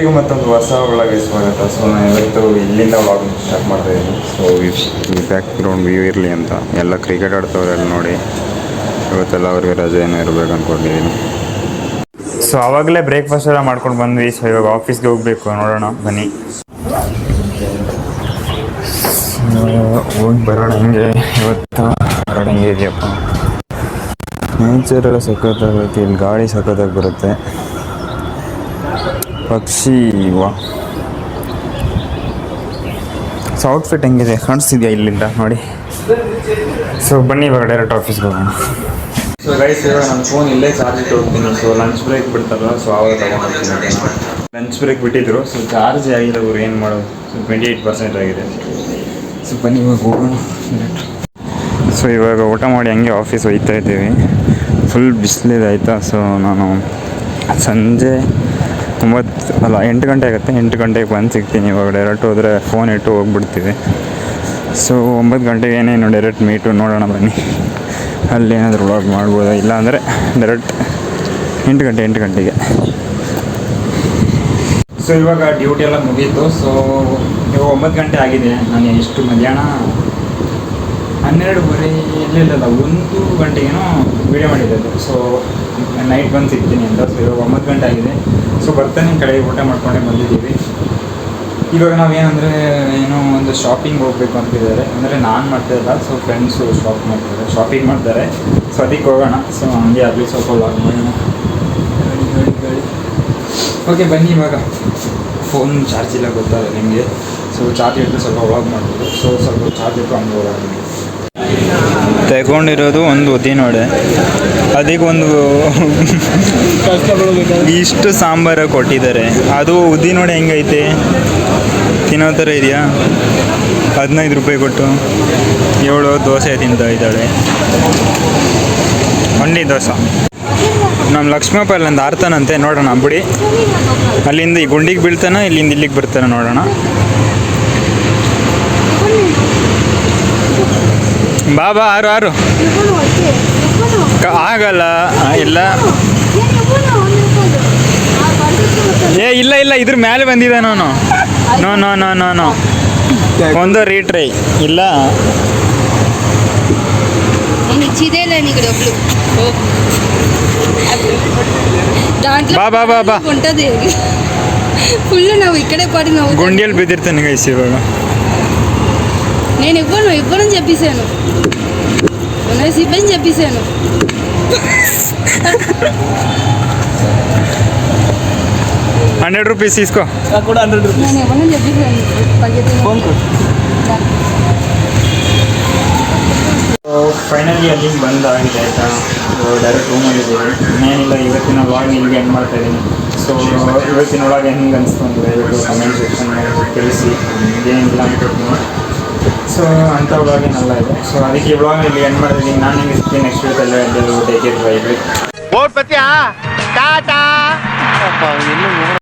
ಈಗ ಮತ್ತೊಂದು ಹೊಸ ಒಳಗೆ ಸ್ವಾಗತ ಸೊ ನಾನು ಇವತ್ತು ಇಲ್ಲಿಂದ ವ್ಲಾಗ್ ಸ್ಟಾರ್ಟ್ ಮಾಡ್ತಾ ಇದ್ದೀನಿ. ಸೊ ಈ ಬ್ಯಾಕ್ ಗ್ರೌಂಡ್ ವ್ಯೂ ಇರಲಿ ಅಂತ. ಎಲ್ಲ ಕ್ರಿಕೆಟ್ ಆಡ್ತವ್ರೆಲ್ಲ ನೋಡಿ. ಇವತ್ತೆಲ್ಲ ಅವ್ರಿಗೆ ರಜೆ ಏನೋ ಇರಬೇಕು ಅಂದ್ಕೊಂಡಿದ್ದೀನಿ ಸೊ ಆವಾಗಲೇ ಬ್ರೇಕ್ಫಾಸ್ಟ್ ಎಲ್ಲ ಮಾಡ್ಕೊಂಡು ಬಂದ್ವಿ. ಸೊ ಇವಾಗ ಆಫೀಸ್ಗೆ ಹೋಗಬೇಕು. ನೋಡೋಣ. ಬನ್ನಿ. ಹೋಗಿ ಬರೋಣ ಹಂಗೆ. ಇವತ್ತು ಬರೋಣ ಹೆಂಗೆ ಇದೆಯಪ್ಪ. ನೇಚರ್ ಎಲ್ಲ ಸಖತ್ತಾಗುತ್ತೆ ಇಲ್ಲಿ ಗಾಳಿ ಸಖತ್ತಾಗಿ ಬರುತ್ತೆ. ಪಕ್ಷಿ ವಾ ಸೊ ಔಟ್ಫಿಟ್ ಹೆಂಗಿದೆ? ಕಾಣಿಸ್ತಿದ್ಯಾ ಇಲ್ಲಿಂದ? ನೋಡಿ. ಸೊ ಬನ್ನಿ ಇವಾಗ ಡೈರೆಕ್ಟ್ ಆಫೀಸ್ಗೆ ಹೋಗೋಣ. ಸೊ ಗೈಸ್ ಇವಾಗ ನನ್ನ ಫೋನ್ ಇಲ್ಲೇ ಚಾರ್ಜ್ ಇಟ್ಟು ಹೋಗ್ತೀನಿ. ಸೊ ಲಂಚ್ ಬ್ರೇಕ್ ಬಿಡ್ತಾರಲ್ಲ ಸೊ ಆವಾಗ ಲಂಚ್ ಬ್ರೇಕ್ ಬಿಟ್ಟಿದ್ರು. ಸೊ ಚಾರ್ಜ್ ಆಗಿಲ್ಲ ಅವ್ರು ಏನು ಮಾಡೋದು ಸೊ ಟ್ವೆಂಟಿ ಏಯ್ಟ್ ಪರ್ಸೆಂಟ್ ಆಗಿದೆ. ಸೊ ಬನ್ನಿ ಇವಾಗ ಹೋಗೋಣ. ಸೊ ಇವಾಗ ಊಟ ಮಾಡಿ ಹಂಗೆ ಆಫೀಸ್ ಹೋಗ್ತಾ ಇದ್ದೀವಿ. ಫುಲ್ ಬಿಸಿಲಿದೆ ಆಯಿತಾ? ಸೊ ನಾನು ಸಂಜೆ ಒಂಬತ್ತು ಅಲ್ಲ, ಎಂಟು ಗಂಟೆ ಆಗುತ್ತೆ. ಎಂಟು ಗಂಟೆಗೆ ಬಂದು ಸಿಗ್ತೀನಿ. ಇವಾಗ ಡೈರೆಕ್ಟ್ ಹೋದರೆ ಫೋನ್ ಇಟ್ಟು ಹೋಗ್ಬಿಡ್ತೀವಿ. ಸೊ ಒಂಬತ್ತು ಗಂಟೆಗೆ ಏನೇನು ಡೈರೆಕ್ಟ್ ಮೀಟು ನೋಡೋಣ ಬನ್ನಿ. ಅಲ್ಲಿ ಏನಾದರೂ ವ್ಲಾಗ್ ಮಾಡ್ಬೋದು? ಇಲ್ಲ ಅಂದರೆ ಡೈರೆಕ್ಟ್ ಎಂಟು ಗಂಟೆ, ಎಂಟು ಗಂಟೆಗೆ. ಸೊ ಇವಾಗ ಡ್ಯೂಟಿ ಎಲ್ಲ ಮುಗೀತು. ಸೊ ಇವಾಗ ಒಂಬತ್ತು ಗಂಟೆ ಆಗಿದೆ. ನಾನು ಎಷ್ಟು ಮಧ್ಯಾಹ್ನ ಹನ್ನೆರಡುವರೆ ಇರಲಿಲ್ಲ ಒಂದು ಗಂಟೆಗೇನೋ ವೀಡಿಯೋ ಮಾಡಿದ್ದೆ ಸೊ ನೈಟ್ ಬಂದು ಸಿಗ್ತೀನಿ ಅಂತ ಸೊ ಇವಾಗ ಒಂಬತ್ತು ಗಂಟೆ ಆಗಿದೆ. ಸೊ ಬರ್ತಾನೆ ಕಡೆಗೆ ಊಟ ಮಾಡ್ಕೊಂಡೆ ಬಂದಿದ್ದೀವಿ. ಇವಾಗ ನಾವೇನಂದರೆ ಏನೋ ಒಂದು ಶಾಪಿಂಗ್ ಹೋಗ್ಬೇಕು ಅಂತಿದ್ದಾರೆ. ಅಂದರೆ ನಾನು ಮಾಡ್ತಾ ಇಲ್ಲ ಸೊ ಫ್ರೆಂಡ್ಸು ಶಾಪ್ ಮಾಡ್ತಿದ್ದಾರೆ. ಶಾಪಿಂಗ್ ಮಾಡ್ತಾರೆ. ಸೊ ಅದಕ್ಕೆ ಹೋಗೋಣ. ಸೊ ಹಂಗೆ ಆಗಲಿ ಸ್ವಲ್ಪ ಲಾಗ್ ಮಾಡೋಣ. ಓಕೆ ಬನ್ನಿ ಇವಾಗ. ಫೋನ್ ಚಾರ್ಜ್ ಇಲ್ಲ ಗೊತ್ತಾಗ ನಿಮಗೆ. ಸೊ ಚಾರ್ಜ್ ಇಟ್ಟರೆ ಸ್ವಲ್ಪ ವ್ಲಾಗ್ ಮಾಡ್ಬೋದು. ಸೊ ಸ್ವಲ್ಪ ಚಾರ್ಜ್ ಇಟ್ಟು ಹಂಗೆ ಹೋಗೋಣ. ನಿಮಗೆ ತಗೊಂಡಿರೋದು ಒಂದು ಉದ್ದಿನೋಡೆ ಅದಕ್ಕೆ ಒಂದು ಇಷ್ಟು ಸಾಂಬಾರ ಕೊಟ್ಟಿದ್ದಾರೆ. ಅದು ಉದ್ದಿನೋಡೆ ಹೆಂಗೈತೆ? ತಿನ್ನೋ ಥರ ಇದೆಯಾ? ಹದಿನೈದು ರೂಪಾಯಿ ಕೊಟ್ಟು ಏಳು ದೋಸೆ ತಿಂತಾ ಇದ್ದಾಳೆ. ಮಂಡಿ ದೋಸೆ. ನಮ್ಮ ಲಕ್ಷ್ಮಪ್ಪ ಅಲ್ಲೊಂದು ಆರ್ತಾನಂತೆ, ನೋಡೋಣ ಬಿಡಿ. ಅಲ್ಲಿಂದ ಈ ಗುಂಡಿಗೆ ಬೀಳ್ತಾನೆ, ಇಲ್ಲಿಂದ ಇಲ್ಲಿಗೆ ಬರ್ತಾನೆ ನೋಡೋಣ. ಬಾಬಾ ಆರು ಆರು. ಆಗಲ್ಲ ಇಲ್ಲ. ಏ ಇಲ್ಲ ಇಲ್ಲ ಇದ್ರ ಮೇಲೆ ಬಂದಿದೆ ನಾನು. No no no no no. ಒಂದು ರೀಟ್ರೈ ಇಲ್ಲ. ಬಾ ಬಾಬಾ ಫುಲ್ ನಾವು ಈ ಕಡೆ ಪಾಡಿ ನಾವು ಗುಂಡಿಯಲ್ಲಿ ಬಿದ್ದಿರ್ತೇನೆ ಗೈಸ್ ಇವಾಗ. నేను ఇవ్వను ఇవ్వనని చెప్పేశాను ఉన్నది ఇవ్వని చెప్పేశాను ಹಂಡ್ರೆಡ್ ರುಪೀಸ್ ಇಸ್ಕೋ నేను ఇవ్వనని చెప్పేశాను పక్కన ಫೈನಲಿ ಅಲ್ಲಿಗೆ ಬಂದಾಗಿದೆ ಆಯಿತಾ ಡೈರೆಕ್ಟ್ ರೂಮಲ್ಲಿದ್ದೀವಿ ಇನ್ನೇನಿಲ್ಲ ಇವತ್ತಿನ ವ್ಲಾಗ್ ಇಲ್ಲಿಗೆ ಎಂಡ್ ಮಾಡ್ತಾ ಇದ್ದೀನಿ ಸೊ ಇವತ್ತಿನ ಒಳಗೆ ಹೆಂಗೆ ಅನಿಸ್ತು ಅಂದರೆ ದಯವಿಟ್ಟು ಕಮೆಂಟ್ ಸೆಕ್ಷನ್ ತಿಳಿಸಿ ಏನಿಲ್ಲ ಅನ್ಕೊತೀನಿ ಸೊ ಅಂಥ ವ್ಲಾಗೇನಲ್ಲ ಇದೆ. ಸೊ ಅದಕ್ಕೆ ಈ ವ್ಲಾಗ್ ಇಲ್ಲಿ ಎಂಡ್ ಮಾಡಿದ್ದೀನಿ ನಾನು ನಿಮಗೆ ಸಿಗ್ತೀನಿ ನೆಕ್ಸ್ಟ್ ವೀಕಲ್ಲಿ ಎಲ್ಲರೂ ಟೇಕ್ ಕೇರ್ ಬೈ ಪತ್ಯ ಟಾಟಾ!